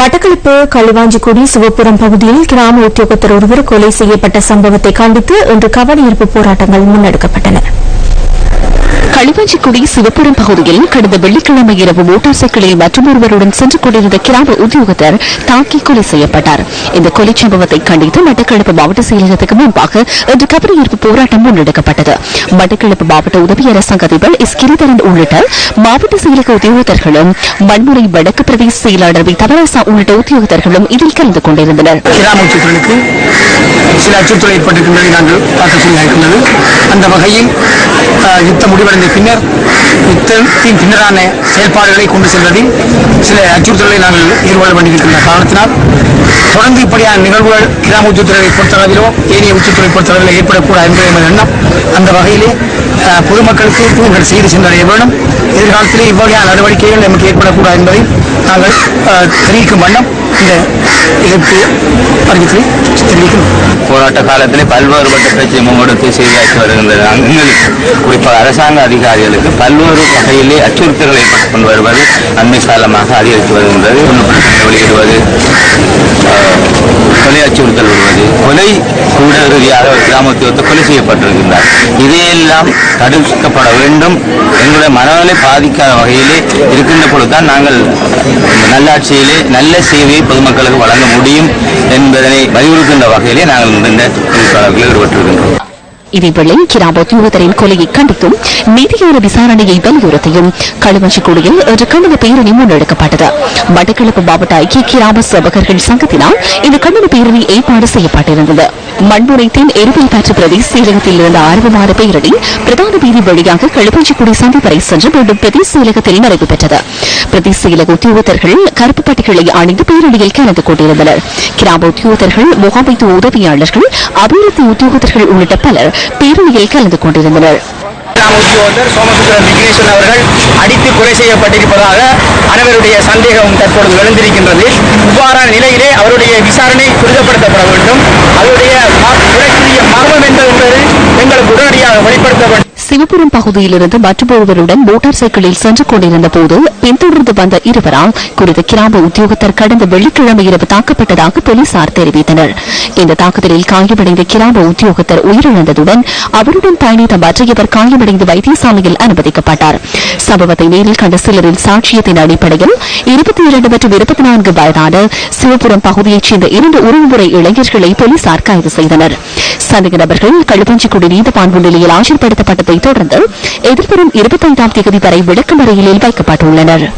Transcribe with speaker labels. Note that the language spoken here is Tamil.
Speaker 1: மட்டக்களப்பு களுவாஞ்சிக்குடி சிவபுரம் பகுதியில் கிராம உத்தியோகத்தர் ஒருவர் கொலை செய்யப்பட்ட சம்பவத்தை கண்டித்து இன்று கவனஈர்ப்பு போராட்டங்கள் முன்னெடுக்கப்பட்டன.
Speaker 2: களிவாஞ்சிக்குடி சிவபுரம் பகுதியில் கடந்த வெள்ளிக்கிழமை இரவு மோட்டார் சைக்கிளில் மற்றொருவருடன் சென்று கொண்டிருந்த கிராம உத்தியோகத்தர் தாக்கி கொலை செய்யப்பட்டார். இந்த கொலை சம்பவத்தை கண்டித்து மட்டக்களப்பு மாவட்ட செயலகத்துக்கு முன்பாக இன்று கவனஈர்ப்பு போராட்டம் முன்னெடுக்கப்பட்டது. மட்டக்களப்பு மாவட்ட உதவி அரசாங்க அதிபர் எஸ் கிரிதரன் உள்ளிட்ட மாவட்ட செயலக உத்தியோகத்தர்களும் மண்முறை வடக்கு பிரதேச செயலாளர் வி. தவராசா உள்ளிட்ட உத்தியோகத்தர்களும் இதில் கலந்து கொண்டிருந்தனர்.
Speaker 3: சில அச்சுறுத்தல் ஏற்பட்டிருக்கின்றதை நாங்கள் பார்க்க சொல்லியிருக்கின்றது அந்த வகையில் யுத்தம் முடிவடைந்த பின்னர் யுத்தத்தின் பின்னரான செயல்பாடுகளை கொண்டு செல்வதில் சில அச்சுறுத்தல்களை நாங்கள் எதிர்கொள்ள வேண்டியிருக்கின்ற காரணத்தினால் தொடர்ந்து இப்படியான நிகழ்வுகள் கிராம உச்சத்துறை பொறுத்தளவிலோ ஏனைய உச்சத்துறை பொறுத்தளவிலோ ஏற்படக்கூடாது என்பது எண்ணம் அந்த வகையிலே பொதுமக்களுக்கு தூண்கள் செய்து சென்றடைய வேண்டும். எதிர்காலத்திலே இவ்வகையான நடவடிக்கைகள் நமக்கு ஏற்படக்கூடாது என்பதை நாங்கள் தெரிவிக்கும் வண்ணம் இந்த எதிர்ப்பு அறிவித்தலை தெரிவிக்கிறோம்.
Speaker 4: போராட்ட காலத்திலே பல்வேறுபட்ட பிரச்சனை முன்னெடுத்து செய்தியாக்கி வருகின்றது குறிப்பாக அரசாங்க அதிகாரிகளுக்கு பல்வேறு வகையிலே அச்சுறுத்தல்களை ஏற்பட்டுக் கொண்டு வருவது அண்மை காலமாக அதிகரித்து வருகின்றது. குற்றப்படங்களை வெளியிடுவது ஆஹ், கொலை அச்சுறுத்தல் வருவது கொலை கூட இறுதியாக ஒரு கிராமத்துவத்தை கொலை செய்யப்பட்டிருக்கின்றார். இதையெல்லாம் தடுக்கப்பட வேண்டும். எங்களுடைய மனநலை பாதிக்காத வகையிலே இருக்கின்ற பொழுதுதான் நாங்கள் நல்லாட்சியிலே நல்ல சேவையை பொதுமக்களுக்கு வழங்க முடியும் என்பதனை வலியுறுத்துகின்ற வகையிலே நாங்கள் இந்த ஈடுபட்டிருக்கின்றோம்.
Speaker 2: இதேவேளை கிராபத் உத்தியோகத்தரின் கொலையை கண்டித்தும் நீதியான விசாரணையை வலியுறுத்தியும் களுவஞ்சிக்குடியில் இன்று கண்டன பேரணி முன்னெடுக்கப்பட்டது. மட்டக்களப்பு மாவட்ட ஐக்கிய கிராம சேவகர்கள் சங்கத்தினால் இந்த கண்டன பேரணி ஏற்பாடு செய்யப்பட்டிருந்தது. மண்முனைத்தின் எருவில் காற்று பிரதேச செயலகத்தில் இருந்த ஆர்வமான பேரணி பிரதான வீதி வழியாக களுவஞ்சிக்குடி சந்தி வரை சென்று மீண்டும் பிரதி செயலகத்தில் நிறைவு பெற்றது. பிரதி செயலக உத்தியோகத்தர்கள் கருப்பு பட்டிகளை அணிந்து பேரணியில் கலந்து கொண்டிருந்தனர். கிராம உத்தியோகத்தர்கள் முகாமைத்துவ உதவியாளர்கள் அபிவிருத்தி உத்தியோகத்தர்கள் உள்ளிட்ட பலர் பேரணியில் கலந்து கொண்டிருந்தனர்.
Speaker 3: கிராம உத்தியோகத்தர் விக்னேஸ்வரன் அவர்கள் அடித்து கொலை செய்யப்பட்டிருப்பதாக அனைவருடைய சந்தேகம் தற்பொழுது எழுந்திருக்கின்றது. இவ்வாறான நிலையிலே அவருடைய விசாரணை துரிதப்படுத்தப்பட வேண்டும். அவருடைய ம- கொலைக்குரிய மர்மம் என்ன என்பது எங்களுக்கு உடனடியாக வெளிப்படுத்த வேண்டும்
Speaker 2: சிவபுரம் பகுதியிலிருந்து மற்றொருவருடன் மோட்டார் சைக்கிளில் சென்று கொண்டிருந்த போது பின்தொடர்ந்து வந்த இருவரால் குறித்த கிராம உத்தியோகத்தர் கடந்த வெள்ளிக்கிழமை இரவு தாக்கப்பட்டதாக போலீசார் தெரிவித்தனர். இந்த தாக்குதலில் காயமடைந்த கிராம உத்தியோகத்தர் உயிரிழந்ததுடன் அவருடன் பயணித்த மற்றையவர் காயமடைந்து வைத்தியசாலையில் அனுமதிக்கப்பட்டார். சம்பவத்தை நேரில் கண்ட சிலரின் சாட்சியத்தின் அடிப்படையில் இருபத்தி இரண்டு மற்றும் இருபத்தி நான்கு வயதான சிவபுரம் பகுதியைச் சேர்ந்த இரண்டு உறவுமுறை இளைஞர்களை போலீசார் கைது செய்தனர். சந்தேக நபர்கள் களுப்பஞ்சிக்குடி நீதபான் முன்னிலையில் ஆஜர்படுத்தப்பட்டதை தொடர்ந்து எதிர்வரும் இருபத்தைந்தாம் தேதி வரை விளக்கமறையில் வைக்கப்பட்டுள்ளனர்.